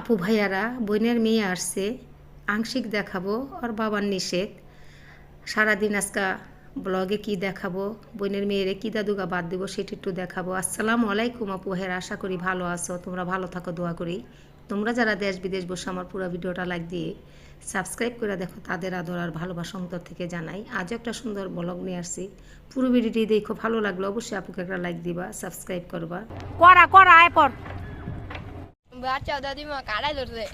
আপু ভাইয়ারা, বোনের মেয়ে আসছে, আংশিক দেখাবো আর বাবার নিষেধ। সারাদিন আজকা ব্লগে কি দেখাবো, বোনের মেয়েরে কি দাদুগা বাদ দিব সেটি একটু দেখাবো। আসসালামু আলাইকুম আপু ভাইয়ারা, আশা করি ভালো আছো, তোমরা ভালো থাকো, দোয়া করি। তোমরা যারা দেশ বিদেশ বসে আমার পুরো ভিডিওটা লাইক দিয়ে সাবস্ক্রাইব করে দেখো, তাদের আদর আর ভালোবাসা অন্তর থেকে জানাই। আজও একটা সুন্দর ব্লগ নিয়ে আসছি। পুরো ভিডিওটি দেখো, ভালো লাগল অবশ্যই আপুকে একটা লাইক দিবা, সাবস্ক্রাইব করবা। করা করা, আয় পর। বাচ্চা দাদিমা কাড়াই ধরছে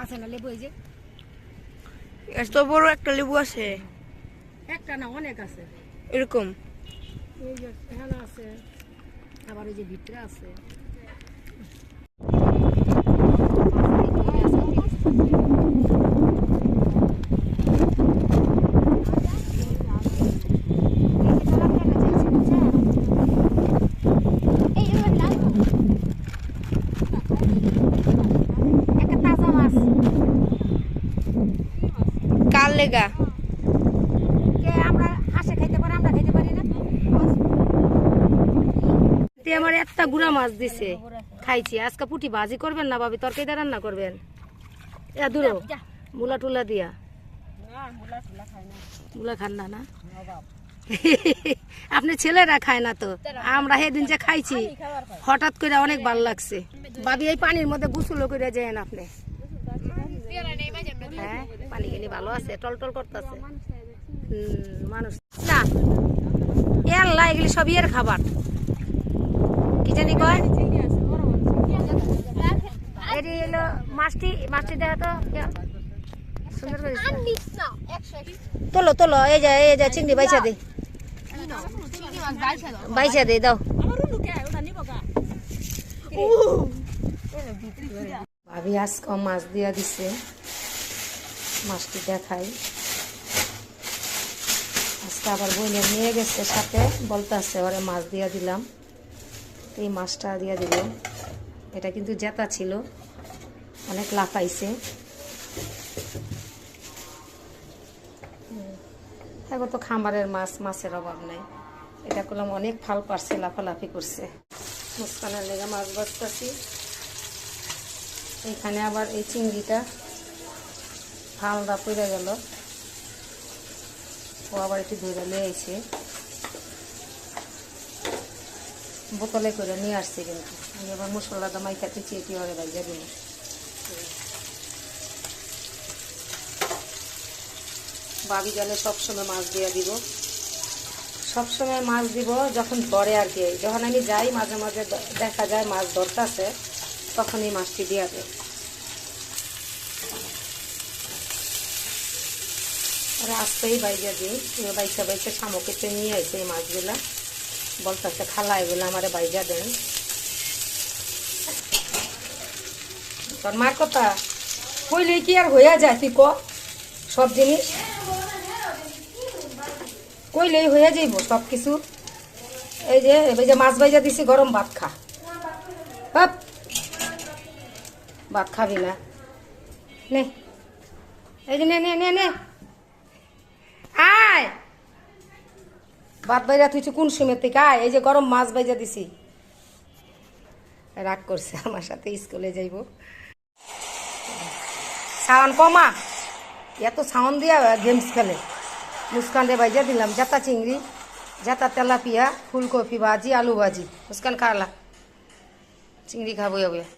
আছে না লেবু এই যে এত বড় একটা লেবু আছে একটা না অনেক আছে এরকম এই যে আছে আবার এই যে ভিতরে আছে একটা তাজা মাছ কাল লেগা? কে আমরা হাঁসে খাইতে পারি আমরা খাইতে পারি না। তে আমার একটা গুড়া মাছ দিছে। খাইছি। আজকে পুটি ভাজি করবেন না ভাবি? তরকারি দিয়ে রান্না করবেন? এ দূরো মুলা টুলা দিয়া। মুলা খান না না? আপনি ছেলেরা খায় না তো? আমরা সেদিন যে খাইছি হঠাৎ করে অনেক ভালো লাগছে। ভাবি এই পানির মধ্যে গুছুলো করে যেন আপনি। হ্যাঁ পানি ভালো আছে টল টল করতেছে মানুষ। না, এর লাগলে সব এর খাবার। কি জানি কয়? মাছটি মাছটি দেখা তো সুন্দর তোলো তোলো, এই যা এই যা, চিংড়ি বাইসা দে। বাইসা দে, দাও। ভাবি আজকে মাছ দিয়া দিছে। মাছটি দেখাই। আজকে আবার বইনে নিয়ে গেছে সাথে, বলতে আছে ওরে মাছ দিয়া দিলাম। এই মাছটা দিয়া দিল। এটা কিন্তু জেতা ছিল। অনেক লাফাইছে। এখন তো খামারের মাছ, মাছের অভাব নাই। এটা করলাম অনেক ফাল পারছে, লাফালাফি করছে। মুস্কানের লেগে মাছ বাঁচতেছি। এখানে আবার এই চিংড়িটা ফালদা পড়ে গেল। ও আবার একটু ধরে নিয়ে এসে বোতলে করে নিয়ে আসছে কিন্তু। আমি আবার মশলা দামাই খাতে চেয়ে ওরে বাইজা দিন বাবি গেলে সবসময় মাছ দিয়ে দিব। সবসময় মাছ দিব যখন ধরে আর কি। যখন আমি যাই, মাঝে মাঝে দেখা যায় মাছ ধরতেছে, তখন এই মাছটি দিয়ে দেয়। আর আসতেই বাইজা দিই বাইসা বাইসা শামুকেতে নিয়ে আসে এই মাছগুলা। বলতেছে, খালা, এগুলো আমারে বাইজা দেন। তোর মার কথা? কইলে কি আর হইয়া যায়, তুই ক? সব জিনিস? কইলেই হয়ে যাইব সব কিছু। এই যে এই যে মাছ বাইজা দিছি, গরম ভাত খা। বাপ ভাত খাবি না। নে। এই যে নে নে নে নে। ভাত বাইরা তুই কোন সময় থেকে এই যে গরম মাছ বাইজা দিছি। রাগ করছে, আমার সাথে স্কুলে যাইব। সাউন্ড কমা। এত সাউন্ড দিয়া গেমস খেলে। মুস্কান রে ভাইজা দিলাম। জাতা চিংড়ি, জাতা তেলাপিয়া, ফুলকপি ভাজি, আলু ভাজি। মুস্কান খালা। চিংড়ি খাব